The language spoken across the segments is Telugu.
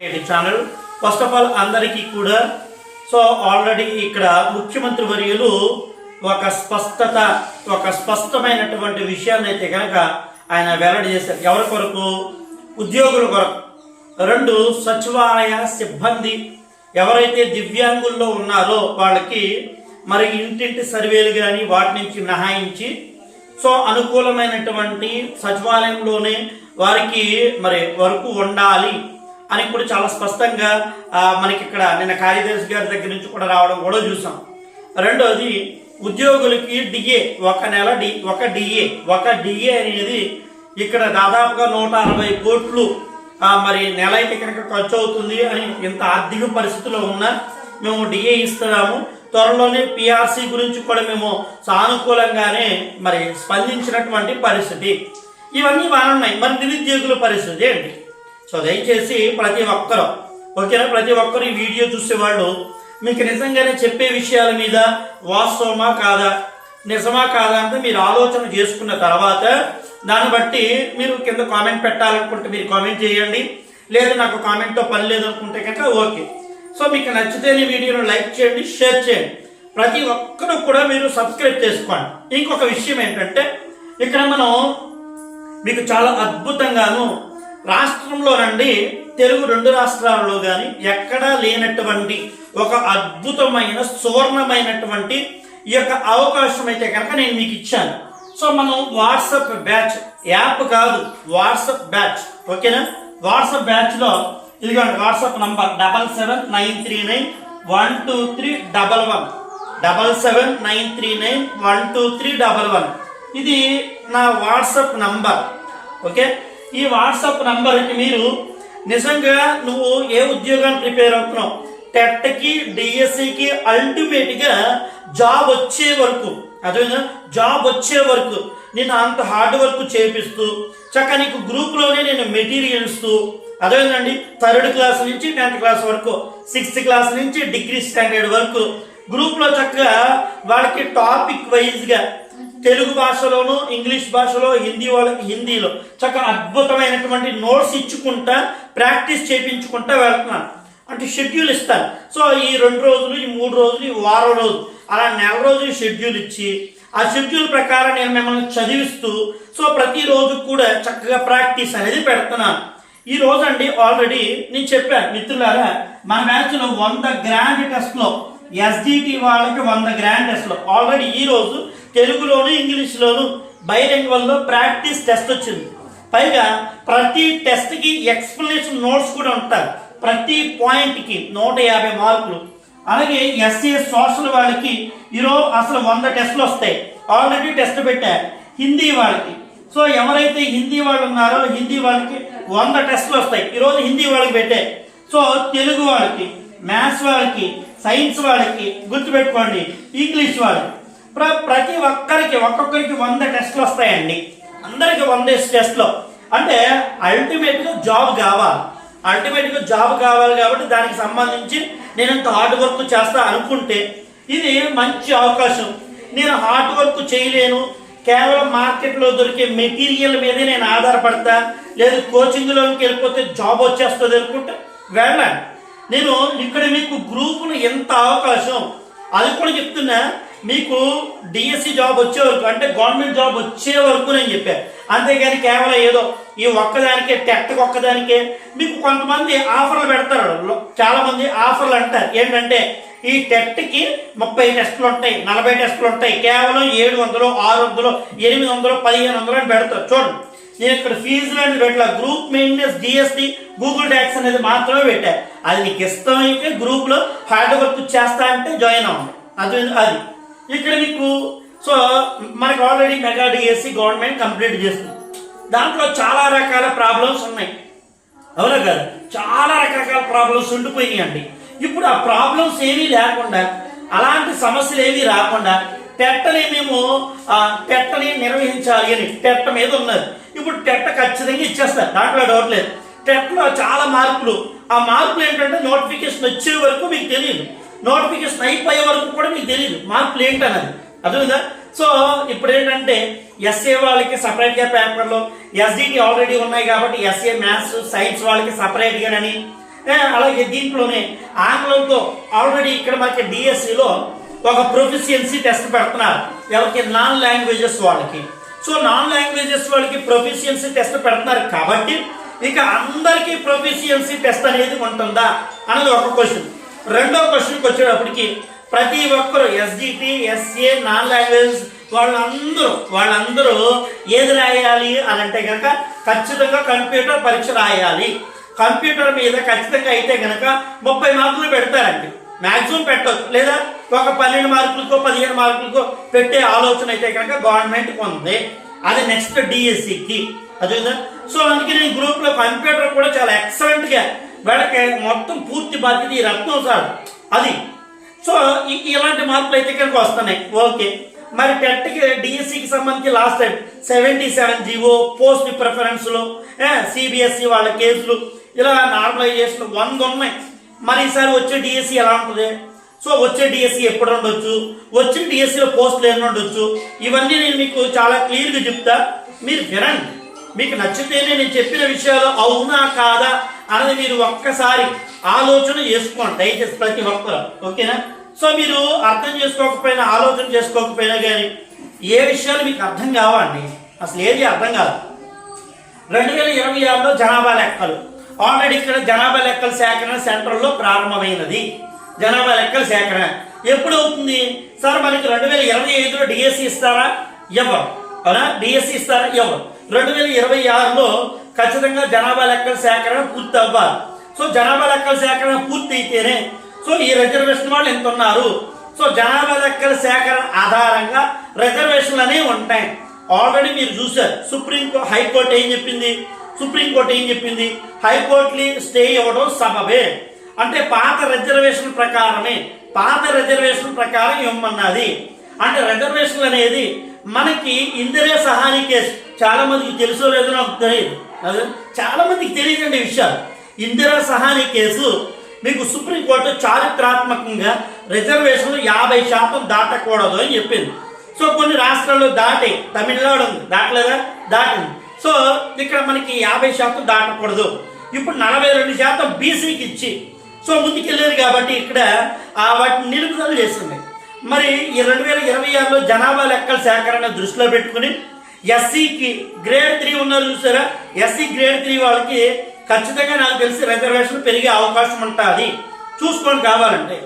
ఛానల్ ఫస్ట్ ఆఫ్ ఆల్ అందరికీ కూడా సో ఆల్రెడీ ఇక్కడ ముఖ్యమంత్రి వర్యులు ఒక స్పష్టత ఒక స్పష్టమైనటువంటి విషయాన్ని అయితే కనుక ఆయన వెల్లడి చేశారు. ఎవరి కొరకు? ఉద్యోగుల కొరకు. రెండు సచివాలయ సిబ్బంది ఎవరైతే దివ్యాంగుల్లో ఉన్నారో వాళ్ళకి మరి ఇంటింటి సర్వేలు కానీ వాటి నుంచి మినహాయించి సో అనుకూలమైనటువంటి సచివాలయంలోనే వారికి మరి వరకు ఉండాలి. అని కూడా చాలా స్పష్టంగా మనకి ఇక్కడ నిన్న కార్యదర్శి గారి దగ్గర నుంచి కూడా రావడం కూడా చూసాం. రెండోది ఉద్యోగులకి డిఏ ఒక నెల డి ఒక డిఏ ఒక డిఏ అనేది ఇక్కడ దాదాపుగా నూట అరవై కోట్లు మరి నెల అయితే కనుక ఖర్చు అవుతుంది అని ఇంత ఆర్థిక పరిస్థితిలో ఉన్నా మేము డిఏ ఇస్తున్నాము. త్వరలోనే పిఆర్సీ గురించి కూడా మేము సానుకూలంగానే మరి స్పందించినటువంటి పరిస్థితి. ఇవన్నీ బాగున్నాయి మరి నిరుద్యోగుల పరిస్థితి ఏంటి? సో దయచేసి ప్రతి ఒక్కరు ఓకేనా? ప్రతి ఒక్కరు ఈ వీడియో చూసేవాళ్ళు మీకు నిజంగానే చెప్పే విషయాల మీద వాస్తవమా కాదా నిజమా కాదా అంటే మీరు ఆలోచన చేసుకున్న తర్వాత దాన్ని బట్టి మీరు కింద కామెంట్ పెట్టాలనుకుంటే మీరు కామెంట్ చేయండి. లేదు నాకు కామెంట్తో పని లేదు అనుకుంటే కనుక ఓకే. సో మీకు నచ్చితేనే వీడియోను లైక్ చేయండి షేర్ చేయండి. ప్రతి ఒక్కరు కూడా మీరు సబ్స్క్రైబ్ చేసుకోండి. ఇంకొక విషయం ఏంటంటే ఇక్కడ మనం మీకు చాలా అద్భుతంగాను రాష్ట్రంలోనండి తెలుగు రెండు రాష్ట్రాలలో కానీ ఎక్కడా లేనటువంటి ఒక అద్భుతమైన సువర్ణమైనటువంటి ఈ యొక్క అవకాశం అయితే కనుక నేను మీకు ఇచ్చాను. సో మనం వాట్సప్ బ్యాచ్ యాప్ కాదు వాట్సప్ బ్యాచ్ ఓకేనా? వాట్సప్ బ్యాచ్లో ఇదిగోండి WhatsApp number double seven nine three nine one two three double one. Double seven nine three nine one two three double one. ఇది నా వాట్సాప్ నంబర్ ఓకే? ఈ వాట్సాప్ నంబర్కి మీరు నిజంగా నువ్వు ఏ ఉద్యోగాన్ని ప్రిపేర్ అవుతున్నావు? టెట్కి డిఎస్సికి అల్టిమేట్గా జాబ్ వచ్చే వరకు అదేవిధంగా జాబ్ వచ్చే వరకు నేను అంత హార్డ్ వర్క్ చేపిస్తూ చక్కగా నీకు గ్రూప్లోనే నేను మెటీరియల్స్ అదేవిధండి థర్డ్ క్లాస్ నుంచి టెన్త్ క్లాస్ వరకు సిక్స్త్ క్లాస్ నుంచి డిగ్రీ స్టాండర్డ్ వరకు గ్రూప్లో చక్కగా వాళ్ళకి టాపిక్ వైజ్గా తెలుగు భాషలోను ఇంగ్లీష్ భాషలో హిందీ వాళ్ళకి హిందీలో చక్కగా అద్భుతమైనటువంటి నోట్స్ ఇచ్చుకుంటా ప్రాక్టీస్ చేయించుకుంటా వెళ్తున్నాను. అంటే షెడ్యూల్ ఇస్తాను. సో ఈ రెండు రోజులు ఈ మూడు రోజులు ఈ వారం రోజు అలా నెల రోజులు షెడ్యూల్ ఇచ్చి ఆ షెడ్యూల్ ప్రకారం నేను మిమ్మల్ని చదివిస్తూ సో ప్రతిరోజు కూడా చక్కగా ప్రాక్టీస్ అనేది పెడుతున్నాను. ఈ రోజు అండి ఆల్రెడీ నేను చెప్పాను మిత్రులారా మన బ్యాచ్లో వంద గ్రాండ్ టెస్ట్లో ఎస్డిటి వాళ్ళకి వంద గ్రాండ్ టెస్ట్లో ఆల్రెడీ ఈ రోజు తెలుగులోను ఇంగ్లీష్లోను బైలింగ్వల్లో ప్రాక్టీస్ టెస్ట్ వచ్చింది. పైగా ప్రతి టెస్ట్కి ఎక్స్ప్లెనేషన్ నోట్స్ కూడా ఉంటాయి. ప్రతి పాయింట్కి నూట యాభై మార్కులు. అలాగే ఎస్సీ సోషల్ వాళ్ళకి ఈరోజు అసలు వంద టెస్టులు వస్తాయి. ఆల్రెడీ టెస్ట్ పెట్టా హిందీ వాళ్ళకి. సో ఎవరైతే హిందీ వాళ్ళు ఉన్నారో హిందీ వాళ్ళకి వంద టెస్టులు వస్తాయి. ఈరోజు హిందీ వాళ్ళకి పెట్టే. సో తెలుగు వాళ్ళకి మ్యాథ్స్ వాళ్ళకి సైన్స్ వాళ్ళకి గుర్తుపెట్టుకోండి. ఇంగ్లీష్ వాళ్ళకి. ప్ర ప్రతి ఒక్కరికి ఒక్కొక్కరికి వంద టెస్ట్లు వస్తాయండి. అందరికి వంద టెస్ట్లో. అంటే అల్టిమేట్గా జాబ్ కావాలి. అల్టిమేట్గా జాబ్ కావాలి కాబట్టి దానికి సంబంధించి నేను ఇంత హార్డ్ వర్క్ చేస్తా అనుకుంటే ఇది మంచి అవకాశం. నేను హార్డ్ వర్క్ చేయలేను. కేవలం మార్కెట్లో దొరికే మెటీరియల్ మీదే నేను ఆధారపడతా. లేదు కోచింగ్లోకి వెళ్ళిపోతే జాబ్ వచ్చేస్తుంది అనుకుంటే వెళ్ళండి నేను ఇక్కడ మీకు గ్రూపును ఎంత అవకాశం? అది కూడా చెప్తున్నా. మీకు డిఎస్సి జాబ్ వచ్చే వరకు అంటే గవర్నమెంట్ జాబ్ వచ్చే వరకు నేను చెప్పాను అంతేగాని కేవలం ఏదో ఈ ఒక్కదానికే టెట్కి ఒక్కదానికే మీకు కొంతమంది ఆఫర్లు పెడతారు. చాలామంది ఆఫర్లు అంటారు. ఏంటంటే ఈ టెట్కి ముప్పై టెస్టులు ఉంటాయి నలభై టెస్టులు ఉంటాయి. కేవలం ఏడు వందలు ఆరు వందలు ఎనిమిది వందలు పదిహేను వందలు అని పెడతారు. చూడండి. నేను ఇక్కడ ఫీజులు అనేది పెట్టలే. Group maintenance GST Google tax అనేది మాత్రమే పెట్టాను అది నీకు ఇష్టమైతే గ్రూప్లో హార్డ్ వర్క్ చేస్తా అంటే జాయిన్ అవ్వండి. అది అది. ఇక్కడ మీకు సో మనకు already mega DSC government complete చేస్తుంది. దాంట్లో చాలా రకాల ప్రాబ్లమ్స్ ఉన్నాయి. అవునా కదా? చాలా రకరకాల ప్రాబ్లమ్స్ ఉండిపోయినాయి అండి ఇప్పుడు ఆ ప్రాబ్లమ్స్ ఏమీ లేకుండా అలాంటి సమస్యలు ఏమీ రాకుండా టెట్టని మేము ఆ, టెట్టని నిర్వహించాలి అని టెట్ట మీద ఉన్నది. ఇప్పుడు టెట్ట ఖచ్చితంగా ఇచ్చేస్తారు దాంట్లో డౌట్ లేదు. టెట్లో చాలా మార్పులు. ఆ మార్పులు ఏంటంటే నోటిఫికేషన్ వచ్చే వరకు మీకు తెలియదు. నోటిఫికేషన్ అయిపోయే వరకు కూడా మీకు తెలియదు మార్పులు ఏంటన్నది అర్థమైందా? సో ఇప్పుడు ఏంటంటే ఎస్ఏ వాళ్ళకి సపరేట్గా పేపర్లో ఎస్డిటి ఆల్రెడీ ఉన్నాయి కాబట్టి ఎస్ఏ మ్యాథ్స్ సైన్స్ వాళ్ళకి సపరేట్గా అని. అలాగే దీంట్లోనే ఆంగ్లంతో ఆల్రెడీ ఇక్కడ మనకి డిఎస్సిలో ఒక ప్రొఫిషియన్సీ టెస్ట్ పెడుతున్నారు. ఎవరికి? నాన్ లాంగ్వేజెస్ వాళ్ళకి. సో నాన్ లాంగ్వేజెస్ వాళ్ళకి ప్రొఫిషియన్సీ టెస్ట్ పెడుతున్నారు కాబట్టి ఇక అందరికీ ప్రొఫిషియన్సీ టెస్ట్ అనేది ఉంటుందా? అన్నది ఒక క్వశ్చన్ రెండో క్వశ్చన్కి వచ్చేటప్పటికి ప్రతి ఒక్కరు ఎస్జిటి ఎస్ఏ నాన్ లాంగ్వేజ్ వాళ్ళందరూ వాళ్ళందరూ ఏది రాయాలి అని అంటే కనుక ఖచ్చితంగా కంప్యూటర్ పరీక్ష రాయాలి. కంప్యూటర్ మీద ఖచ్చితంగా అయితే కనుక ముప్పై మార్కులు పెడతారండి. మ్యాక్సిమం పెట్టవచ్చు లేదా ఒక పన్నెండు మార్కులకో పదిహేను మార్కులకో పెట్టే ఆలోచన అయితే కనుక గవర్నమెంట్కి ఉంది. అది నెక్స్ట్ డిఎస్సికి అదే సో అందుకే నేను గ్రూప్లో కంప్యూటర్ కూడా చాలా ఎక్సలెంట్గా వీళ్ళకి మొత్తం పూర్తి బాధ్యత ఈ రత్నం సార్. అది. సో ఇలాంటి మార్పులు అయితే కనుక వస్తున్నాయి. ఓకే. మరి టెట్కి డిఎస్సికి సంబంధించి last time seventy seven GO post ప్రిఫరెన్స్లు CBSE వాళ్ళ కేసులు ఇలా నార్మలైజేషన్ వంద ఉన్నాయి. మరి ఈసారి వచ్చే డిఎస్సి ఎలా ఉంటుంది? సో వచ్చే డిఎస్సి ఎప్పుడు ఉండొచ్చు? వచ్చిన డిఎస్సిలో పోస్టులు ఎన్ని ఉండొచ్చు? ఇవన్నీ నేను మీకు చాలా క్లియర్గా చెప్తా. మీరు వినండి. మీకు నచ్చితేనే నేను చెప్పిన విషయాలు అవునా కాదా అన్నది మీరు ఒక్కసారి ఆలోచన చేసుకోండి. దయచేసి ప్రతి ఒక్కరు. ఓకేనా? సో మీరు అర్థం చేసుకోకపోయినా ఆలోచన చేసుకోకపోయినా కానీ ఏ విషయాలు మీకు అర్థం కావండి అసలు ఏది అర్థం కాదు. రెండు వేల ఇరవై ఆరులో జనాభా లెక్కలు. ఆల్రెడీ ఇక్కడ జనాభా లెక్కల సేకరణ సెంటర్లో ప్రారంభమైనది. జనాభా లెక్కల సేకరణ. ఎప్పుడు అవుతుంది? సార్ మనకి రెండు వేల ఇరవై ఐదులో డిఎస్సి ఇస్తారా? ఎవరు అవునా? డిఎస్సి ఇస్తారా? ఎవరు రెండు వేల ఇరవై ఆరులో ఖచ్చితంగా జనాభా లెక్కల సేకరణ పూర్తి అవ్వాలి. సో జనాభా లెక్కల సేకరణ పూర్తి అయితేనే సో ఈ రిజర్వేషన్ వాళ్ళు ఎంత ఉన్నారు? సో జనాభా లెక్కల సేకరణ ఆధారంగా రిజర్వేషన్లు అనేవి ఉంటాయి. ఆల్రెడీ మీరు చూసారు సుప్రీం హైకోర్టు ఏం చెప్పింది? సుప్రీంకోర్టు ఏం చెప్పింది? హైకోర్టుని స్టే ఇవ్వడం సబబే. అంటే పాత రిజర్వేషన్ ప్రకారమే పాత రిజర్వేషన్ ప్రకారం ఇవ్వమన్నది. అంటే రిజర్వేషన్లు అనేది మనకి ఇందిరే సహాని కేసు. చాలా మందికి తెలుసో లేదో నాకు తెలియదు. అదే? చాలా మందికి తెలియదండి విషయాలు. ఇందిరా సహాని కేసు మీకు సుప్రీంకోర్టు చారిత్రాత్మకంగా రిజర్వేషన్లు యాభై శాతం దాటకూడదు అని చెప్పింది. సో కొన్ని రాష్ట్రాల్లో దాటి. తమిళనాడు ఉంది. దాటలేదా? దాటింది. సో ఇక్కడ మనకి యాభై శాతం దాటకూడదు. ఇప్పుడు నలభై రెండు శాతం బీసీకి ఇచ్చి సో ముందుకెళ్ళారు కాబట్టి ఇక్కడ ఆ వాటిని నిలుపుదల చేస్తుంది మరి ఈ రెండు వేల ఇరవై ఆరులో జనాభా లెక్కల సేకరణ దృష్టిలో పెట్టుకుని ఎస్సీకి గ్రేడ్ త్రీ ఉన్నారు చూసారా? ఎస్సీ గ్రేడ్ త్రీ వాళ్ళకి ఖచ్చితంగా నాకు తెలిసి రిజర్వేషన్ పెరిగే అవకాశం ఉంటుంది. చూసుకొని కావాలంటే.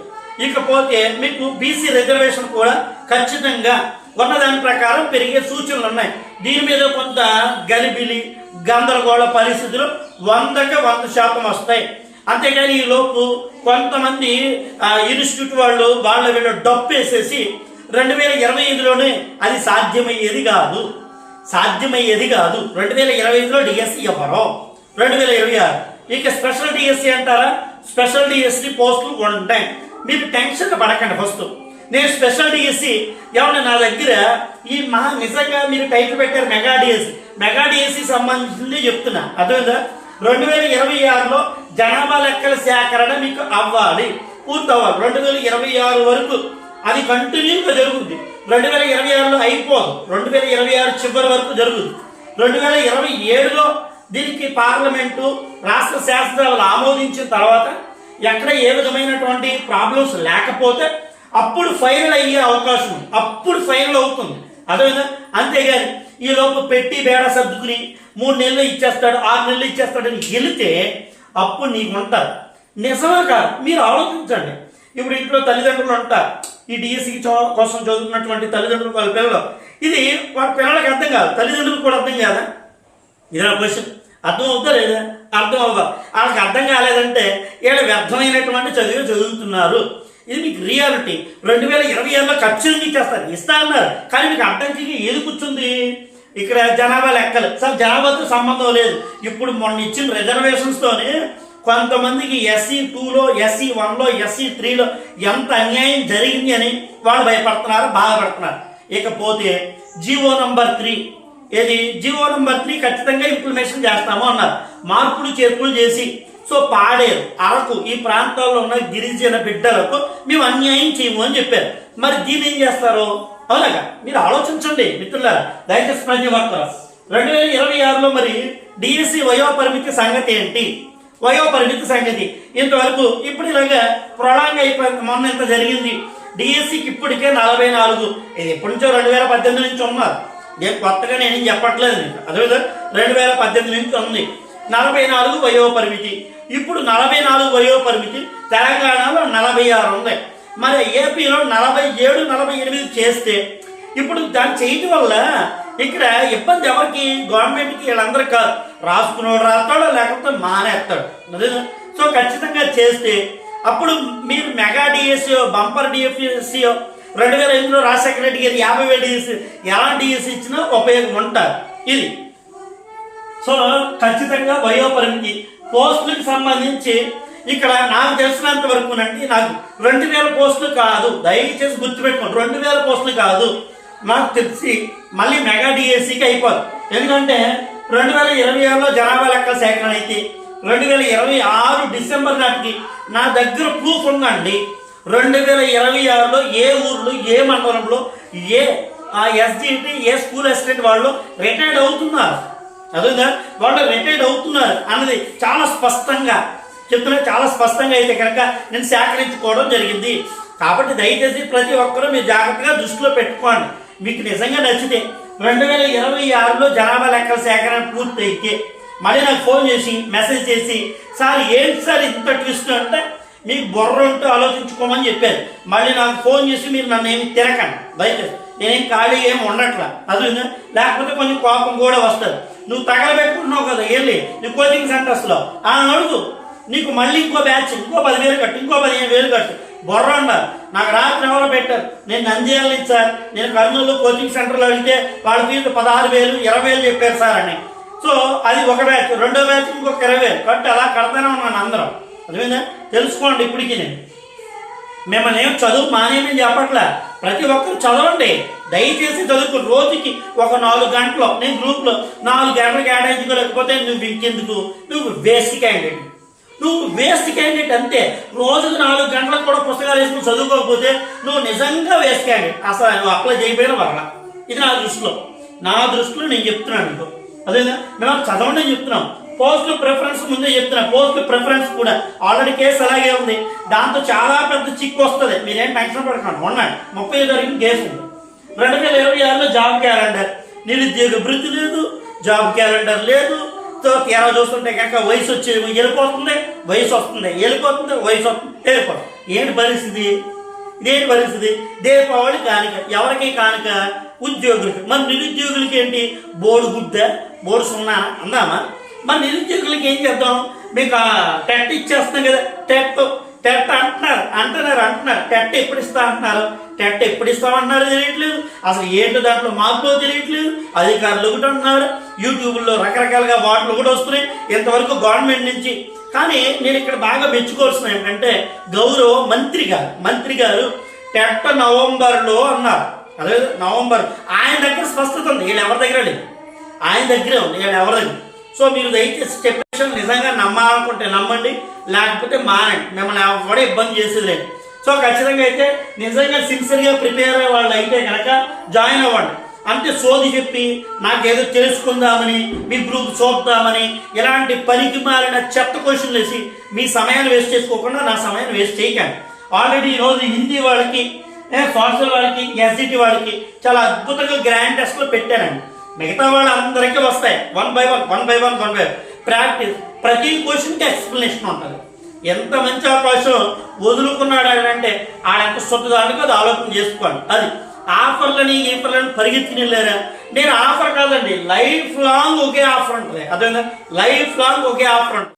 ఇకపోతే మీకు బీసీ రిజర్వేషన్ కూడా ఖచ్చితంగా ఉన్నదాని ప్రకారం పెరిగే సూచనలు ఉన్నాయి. దీని మీద కొంత గలిబిలి గందరగోళ పరిస్థితులు వందకి వంద శాతం వస్తాయి. అంతేగాని ఈ లోపు కొంతమంది ఇన్స్టిట్యూట్ వాళ్ళు వాళ్ళ వీళ్ళు డప్పేసేసి రెండు వేల ఇరవై ఐదులోనే అది సాధ్యమయ్యేది కాదు. సాధ్యమయ్యేది కాదు. రెండు వేల ఇరవై ఐదులో డిఎస్సి ఎవరో రెండు వేల ఇరవై ఆరు. ఇక స్పెషల్ డిఎస్సి అంటారా? స్పెషల్ డిఎస్సి పోస్టులు ఉంటాయి. మీరు టెన్షన్ పడకండి ఫస్ట్ నేను స్పెషల్ డిఎస్సి ఏమన్నా నా దగ్గర ఈ మహా నిజంగా మీరు టైటిల్ పెట్టారు మెగా డిఎస్సి మెగా డిఎస్సి సంబంధించింది చెప్తున్నా. అర్థమైందా? రెండు వేల ఇరవై ఆరులో జనాభా లెక్కల సేకరణ మీకు అవ్వాలి. పూర్తవ్వాలి. రెండు వేల ఇరవై ఆరు వరకు అది కంటిన్యూగా జరుగుతుంది రెండు వేల ఇరవై ఆరులో అయిపోదు. రెండు వేల ఇరవై ఆరు చివరి వరకు జరుగుతుంది రెండు వేల ఇరవై ఏడులో దీనికి పార్లమెంటు రాష్ట్ర శాస్త్రాలు ఆమోదించిన తర్వాత ఎక్కడ ఏ విధమైనటువంటి ప్రాబ్లమ్స్ లేకపోతే అప్పుడు ఫైనల్ అయ్యే అవకాశం ఉంది. అప్పుడు ఫైనల్ అవుతుంది. అదేవిధంగా అంతేగాని ఈ లోపు పెట్టి బేడ సర్దుకుని మూడు నెలలు ఇచ్చేస్తాడు ఆరు నెలలు ఇచ్చేస్తాడని వెళితే అప్పుడు నీకు ఉంటారు నిజమా కాదు? మీరు ఆలోచించండి. ఇప్పుడు ఇంట్లో తల్లిదండ్రులు ఉంటారు. ఈ డిఎస్సికి కోసం చదువుతున్నటువంటి తల్లిదండ్రులు వాళ్ళ పిల్లలు. ఇది వాళ్ళ పిల్లలకి అర్థం కాదు. తల్లిదండ్రులకు కూడా అర్థం కాదా? ఇది నా క్వశ్చన్? అర్థం అవుతా లేదా? అర్థం అవ్వదా? వాళ్ళకి అర్థం కాలేదంటే వీళ్ళు వ్యర్థమైనటువంటి చదివి చదువుతున్నారు. ఇది మీకు రియాలిటీ రెండు వేల ఇరవై ఏళ్ళలో మీకు ఇచ్చేస్తారు ఇస్తా అన్నారు. కానీ మీకు అడ్డంకి ఏది కూర్చుంది? ఇక్కడ జనాభా లెక్కలు. సార్ జనాభాతో సంబంధం లేదు. ఇప్పుడు మొన్న ఇచ్చిన రిజర్వేషన్స్తోనే కొంతమందికి ఎస్సీ టూలో ఎస్సీ వన్లో ఎస్సీ త్రీలో ఎంత అన్యాయం జరిగింది అని వాళ్ళు భయపడుతున్నారు బాధపడుతున్నారు. ఇకపోతే జీవో నంబర్ త్రీ ఏది? జీవో నంబర్ త్రీ ఖచ్చితంగా ఇంప్లిమేషన్ చేస్తాము అన్నారు. మార్పులు చేర్పులు చేసి సో పాడేరు అరకు ఈ ప్రాంతాల్లో ఉన్న గిరిజన బిడ్డలకు మేము అన్యాయం చేయము అని చెప్పారు. మరి దీన్ని ఏం చేస్తారు? అవునగా మీరు ఆలోచించండి మిత్రులారా. దయచేసి ప్రతి ఒక్కరు రెండు వేల ఇరవై ఆరులో మరి డిఎస్సి వయోపరిమితి సంగతి ఏంటి? వయో పరిమితి సంగతి. ఇంతవరకు ఇప్పుడు ఇలాగా ప్రొలాంగ్ అయిపోయింది. మొన్న ఇంత జరిగింది. డిఎస్సికి ఇప్పటికే నలభై నాలుగు. ఇది ఎప్పటి నుంచో రెండు వేల పద్దెనిమిది నుంచి ఉన్నారు నేను కొత్తగా నేను చెప్పట్లేదు అదేవిధంగా రెండు వేల పద్దెనిమిది నుంచి ఉంది. నలభై నాలుగు వయో పరిమితి ఇప్పుడు నలభై నాలుగు వయో పరిమితి తెలంగాణలో నలభై ఆరు ఉంది. మరి ఏపీలో నలభై ఏడు నలభై ఎనిమిది చేస్తే ఇప్పుడు దాన్ని చేయటం వల్ల ఇక్కడ ఇబ్బంది ఎవరికి? గవర్నమెంట్కి వీళ్ళందరూ కాదు. రాసుకున్నాడు రాస్తాడు లేకపోతే మానేస్తాడు. సో ఖచ్చితంగా చేస్తే అప్పుడు మీరు మెగా డిఎస్సీఓ బంపర్ డిఎఫ్ఎస్సియో రెండు వేల ఎనిమిదిలో రాజశేఖర రెడ్డి గారు యాభై వేల డిఎస్సీ ఎలాంటి డిఎస్సీ ఇచ్చినా ఉపయోగం ఉంటారు ఇది. సో ఖచ్చితంగా వయోపరిమితి పోస్టులకు సంబంధించి ఇక్కడ నాకు తెలిసినంత వరకు నండి నాకు రెండు వేల పోస్టులు కాదు దయచేసి గుర్తుపెట్టుకోండి రెండు వేల పోస్టులు కాదు. నాకు తెలిసి మళ్ళీ మెగా డిఎస్సికి అయిపోదు. ఎందుకంటే రెండు వేల ఇరవై ఆరులో జనాభా లెక్కల సేకరణ అయితే రెండు వేల ఇరవై ఆరు డిసెంబర్ నాటికి నా దగ్గర ప్రూఫ్ ఉందండి. రెండు వేల ఇరవై ఆరులో ఏ ఊర్లో ఏ మండలంలో ఏ ఆ ఎస్జిటి ఏ స్కూల్ అసిస్టెంట్ వాళ్ళు రిటైర్డ్ అవుతున్నారు. అదేగా వాళ్ళు రిటైర్డ్ అవుతున్నారు అన్నది చాలా స్పష్టంగా చెప్తున్నా చాలా స్పష్టంగా అయితే కనుక నేను సేకరించుకోవడం జరిగింది. కాబట్టి దయచేసి ప్రతి ఒక్కరూ మీరు జాగ్రత్తగా దృష్టిలో పెట్టుకోండి. మీకు నిజంగా నచ్చితే రెండు వేల ఇరవై ఆరులో జనాభా లెక్కల సేకరణ పూర్తి అయితే మళ్ళీ నాకు ఫోన్ చేసి మెసేజ్ చేసి సార్ ఏంటి సార్ ఇంత ట్విస్ట్ అంటే మీకు బుర్ర ఉంటూ ఆలోచించుకోమని చెప్పారు. మళ్ళీ నాకు ఫోన్ చేసి మీరు నన్ను ఏమి తిరగండి దయచేసి. నేనేం ఖాళీ ఏమి ఉండట్లా? అది లేకపోతే కొంచెం కోపం కూడా వస్తుంది. నువ్వు తగలబెట్టుకుంటున్నావు కదా వెళ్ళి నీ కోచింగ్ సెంటర్స్లో ఆ అడుగు. నీకు మళ్ళీ ఇంకో బ్యాచ్ ఇంకో పదివేలు కట్టు ఇంకో పదిహేను వేలు కట్టు. బొర్రండ నాకు రాత్రి ఎవరో పెట్టారు. నేను నంద్యాలని సార్. నేను కర్నూలు కోచింగ్ సెంటర్లో వెళ్తే వాళ్ళ ఫీజు పదహారు వేలు ఇరవై వేలు చెప్పారు సార్ అని. సో అది ఒక బ్యాచ్. రెండో బ్యాచ్ ఇంకొక ఇరవై వేలు. కట్టు అలా కడతానే ఉన్నాను అందరం. అదేవిధంగా తెలుసుకోండి ఇప్పటికీ నేను. మిమ్మల్ని ఏం చదువు మానేమని చెప్పట్లే. ప్రతి ఒక్కరు చదవండి. దయచేసి చదువుకు రోజుకి ఒక నాలుగు గంటలు. నేను గ్రూప్లో నాలుగు గంటలు కేటాయించుకోలేకపోతే నువ్వు ఇంకెందుకు? నువ్వు వేస్ట్ క్యాండిడేట్ నువ్వు వేస్ట్ క్యాండిడేట్ అంతే. రోజుకు నాలుగు గంటలకు కూడా పుస్తకాలు వేసుకుని చదువుకోకపోతే నువ్వు నిజంగా వేస్ట్ క్యాండిడేట్ అసలు నువ్వు అప్లై చేయకపోయినా వరణ ఇది నా దృష్టిలో. నా దృష్టిలో నేను చెప్తున్నాను మీకు. అదేనా? మేము చదవండి అని చెప్తున్నాం పోస్ట్ ప్రిఫరెన్స్ ముందే చెప్తున్నా. పోస్ట్ ప్రిఫరెన్స్ కూడా. ఆల్రెడీ కేసు అలాగే ఉంది. దాంతో చాలా పెద్ద చిక్కు వస్తుంది. మీరేం టెన్షన్ పడకండి. ఉన్నాడు ముప్పై తారీఖు కేసు ఉంది. రెండు వేల ఇరవై ఆరులో జాబ్ క్యాలెండర్ నిరుద్యోగ వృత్తి లేదు. జాబ్ క్యాలెండర్ లేదు. సో తీరా చూస్తుంటే కనుక వయసు వచ్చి వెళ్ళిపోతుంది వయసు వస్తుంది వెళ్ళిపోతుంది వయసు వస్తుంది వెళ్ళిపోతుంది ఏంటి పరిస్థితి? ఇదేంటి పరిస్థితి? దీపావళి కానుక. ఎవరికి కానుక? ఉద్యోగులకి. మన నిరుద్యోగులకి ఏంటి? బోర్డు గుద్ద బోర్డు సున్నా అందామా? మన నిరుద్యోగులకి ఏం చేద్దాం? మీకు టెట్ ఇచ్చేస్తున్నాం కదా టెట్. టెట్ అంటున్నారు అంటున్నారు అంటున్నారు. టెట్ ఎప్పుడు ఇస్తా అంటున్నారు? టెట్ ఎప్పుడు ఇస్తామంటున్నారు తెలియట్లేదు. అసలు ఏంటో దాంట్లో మాకు తెలియట్లేదు. అధికారులు ఒకటి అంటున్నారు. యూట్యూబ్లో రకరకాలుగా వాటిలు కూడా వస్తున్నాయి. ఇంతవరకు గవర్నమెంట్ నుంచి. కానీ నేను ఇక్కడ బాగా మెచ్చుకోవాల్సిన ఏంటంటే గౌరవ మంత్రి గారు మంత్రి గారు టెట్ నవంబర్లో అన్నారు. అదే నవంబర్. ఆయన దగ్గర స్పష్టత ఉంది. వీళ్ళు ఎవరి దగ్గర లేదు ఆయన దగ్గరే ఉంది. వీళ్ళు ఎవరి దగ్గర? సో మీరు దయచేసి చెప్పేసి నిజంగా నమ్మాలనుకుంటే నమ్మండి లేకపోతే మానండి. మిమ్మల్ని ఎవడ ఇబ్బంది చేసేది లేదు. సో ఖచ్చితంగా అయితే నిజంగా సిన్సియర్గా ప్రిపేర్ అయ్యే వాళ్ళు అయితే కనుక జాయిన్ అవ్వండి. అంతే సోది చెప్పి నాకేదో తెలుసుకుందామని మీ గ్రూప్ చూద్దామని ఇలాంటి పనికి మారిన చెత్త క్వశ్చన్లు వేసి మీ సమయాన్ని వేస్ట్ చేసుకోకుండా నా సమయాన్ని వేస్ట్ చేయకండి. ఆల్రెడీ ఈరోజు హిందీ వాళ్ళకి సోషల్ వాళ్ళకి ఎస్జిటి వాళ్ళకి చాలా అద్భుతంగా గ్రాండ్ టెస్ట్లు పెట్టానండి. మిగతా వాళ్ళందరికీ వస్తాయి. One by one one by one one by practice. ప్రతి క్వశ్చన్కి ఎక్స్ప్లెనేషన్ ఉంటుంది. ఎంత మంచి అవకాశం వదులుకున్నాడు అంటే అంటే ఆడెంత సొట్టుదానికి అది ఆలోచన చేసుకోండి అది ఆఫర్లని ఈఫర్లని పరిగెత్తుకుని వెళ్ళారా నేను ఆఫర్ కాదండి లైఫ్ లాంగ్ ఒకే ఆఫర్ ఉంటుంది. అదే లైఫ్ లాంగ్ ఒకే ఆఫర్ ఉంటుంది.